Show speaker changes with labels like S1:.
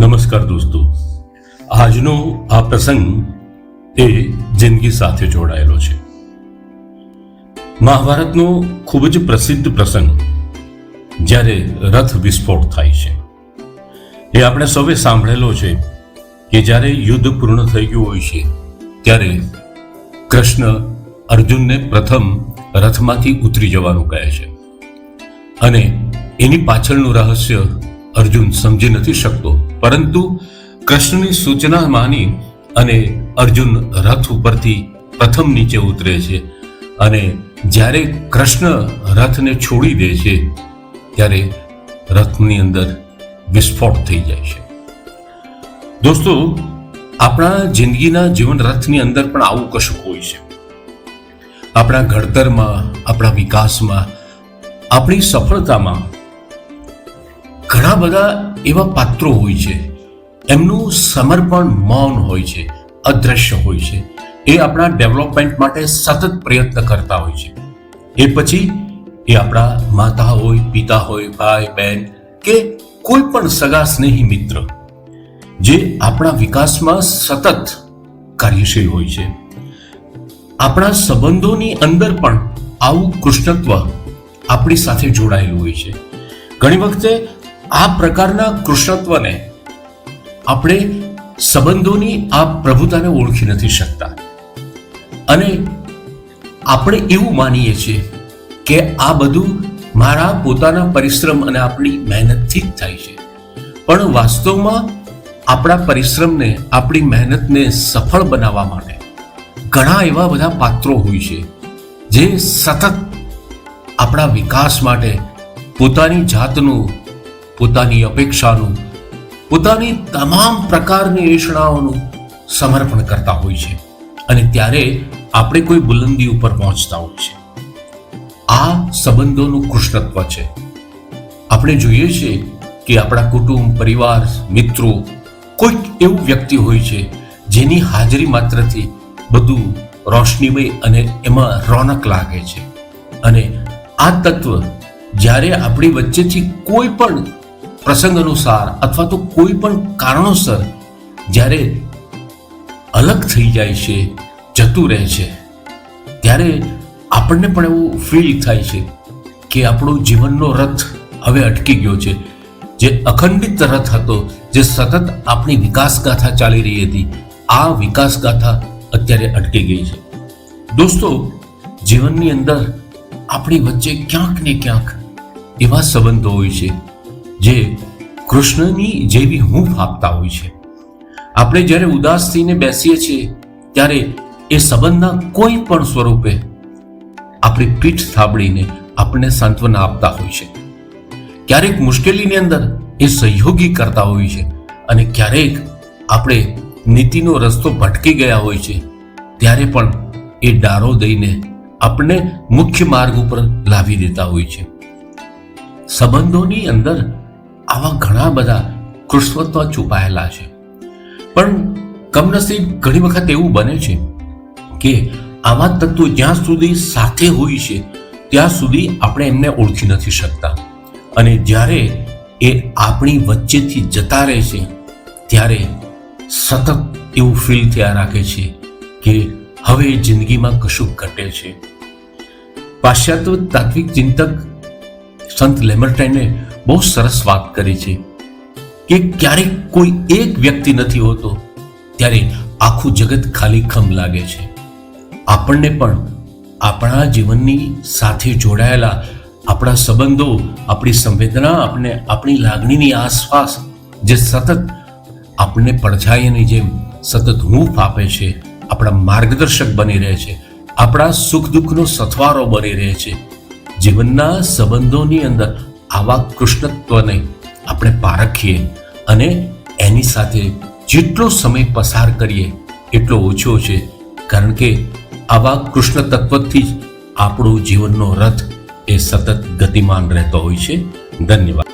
S1: નમસ્કાર દોસ્તો. આજનો આ પ્રસંગ એ જિંદગી સાથે જોડાયેલો છે. મહાભારતનો ખૂબ જ પ્રસિદ્ધ પ્રસંગ જ્યારે રથ વિસ્ફોટ થાય છે. એ આપણે સૌએ સાંભળેલો છે કે જ્યારે યુદ્ધ પૂર્ણ થઈ ગયું હોય છે, ત્યારે કૃષ્ણ અર્જુનને પ્રથમ રથમાંથી ઉતરી જવાનું કહે છે. અને એની પાછળનું રહસ્ય અર્જુન સમજી નથી શકતો. પરંતુ કૃષ્ણની સૂચના માની અને અર્જુન રથ ઉપરથી પ્રથમ નીચે ઉતરે છે અને જ્યારે કૃષ્ણ રથને છોડી દે છે, ત્યારે રથની અંદર વિસ્ફોટ થઈ જાય છે. દોસ્તો, આપણા જિંદગીના જીવન રથની અંદર પણ આવું કશું હોય છે. આપણા ઘડતરમાં, આપણા વિકાસમાં, આપણી સફળતામાં ઘણા બધા એવા પાત્રો હોય છે. એમનું સમર્પણ મૌન હોય છે, અદ્રશ્ય હોય છે. એ આપણા ડેવલપમેન્ટ માટે સતત પ્રયત્ન કરતા હોય છે. એ પછી એ આપણા માતા હોય, પિતા હોય, ભાઈ, બહેન કે કોઈ પણ સગા સ્નેહી મિત્ર જે આપણા વિકાસમાં સતત કાર્યશીલ હોય છે. આપણા સંબંધોની અંદર પણ આવું કૃષ્ણત્વ આપણી સાથે જોડાયેલું હોય છે. ઘણી વખતે આ પ્રકારના કૃષ્ણત્વને આપણે સંબંધોની આ પ્રભુતાને ઓળખી નથી શકતા. અને આપણે એવું માનીએ છીએ કે આ બધું મારા પોતાના પરિશ્રમ અને આપણી મહેનતથી જ થાય છે. પણ વાસ્તવમાં આપણા પરિશ્રમને, આપણી મહેનતને સફળ બનાવવા માટે ઘણા એવા બધા પાત્રો હોય છે જે સતત આપણા વિકાસ માટે પોતાની જાતનું પોતાની અપેક્ષાનું, પોતાની તમામ પ્રકારની એષણાઓનું સમર્પણ કરતા હોય છે. અને ત્યારે આપણે કોઈ બુલંદી ઉપર પહોંચતા હોય છે. આ સંબંધોનું કૃષ્ણત્વ છે. આપણે જોઈએ છીએ કે આપણા કુટુંબ, પરિવાર, મિત્રો, કોઈક એવું વ્યક્તિ હોય છે જેની હાજરી માત્રથી બધું રોશનીમય અને એમાં રોનક લાગે છે. અને આ તત્વ જ્યારે આપણી વચ્ચેથી કોઈ પણ પ્રસંગ અનુસાર અથવા તો કોઈ પણ કારણોસર જ્યારે અલગ થઈ જાય છે, જતું રહે છે, ત્યારે આપણને પણ એવું ફીલ થાય છે કે આપણો જીવનનો રથ હવે અટકી ગયો છે. જે અખંડિત રથ હતો, જે સતત આપણી વિકાસગાથા ચાલી રહી હતી, આ વિકાસગાથા અત્યારે અટકી ગઈ છે. દોસ્તો, જીવનની અંદર આપણી વચ્ચે ક્યાંક ને ક્યાંક એવા સંબંધો હોય છે જે કૃષ્ણની જેવી હૂંફ આપતા હોય છે. આપણે જ્યારે ઉદાસ થઈને બેસીએ છીએ, ત્યારે એ સંબંધના કોઈ પણ સ્વરૂપે આપણી પીઠ થાબડીને આપણને સાંત્વના આપતા હોય છે. ક્યારેક મુશ્કેલીની અંદર એ સહયોગી કરતા હોય છે અને ક્યારેક આપણે નીતિનો રસ્તો ભટકી ગયા હોય છે, ત્યારે પણ એ ડારો દઈને આપણને મુખ્ય માર્ગ ઉપર લાવી દેતા હોય છે. સંબંધોની અંદર આવા ઘણા બધા કૃષ્ણત્વ છુપાયેલા છે. પણ કમનસીબ ઘણી વખત એવું બને છે કે આવા તત્વો જ્યાં સુધી સાથે હોય છે, ત્યાં સુધી આપણે એમને ઓળખી નથી શકતા. અને જ્યારે એ આપણી વચ્ચેથી જતા રહે છે, ત્યારે સતત એવું ફીલ થયા રાખે છે કે હવે જિંદગીમાં કશું ઘટે છે. પાશ્ચાત્ય તાત્વિક ચિંતક સંત લેમરટાઈને બહુ સરસ વાત કરી છે કે ક્યારેક કોઈ એક વ્યક્તિ નથી હોતો ત્યારે આખું જગત ખાલી ખમ લાગે છે. આપણને પણ આપણા જીવનની સાથે જોડાયેલા આપણા સંબંધો, આપણી સંવેદના આપણે આપણી લાગણીની આસપાસ જે સતત આપણને પડછાયાની જેમ સતત હૂંફ આપે છે, આપણા માર્ગદર્શક બની રહે છે, આપણા સુખ દુઃખનો સથવારો બની રહે છે. જીવનના સંબંધોની અંદર આવા કૃષ્ણત્વને આપણે પારખીએ અને એની સાથે જેટલો સમય પસાર કરીએ, એટલો ઓછો છે. કારણ કે આવા કૃષ્ણ તત્વથી જ આપણો જીવનનો રથ એ સતત ગતિમાન રહેતો હોય છે. ધન્યવાદ.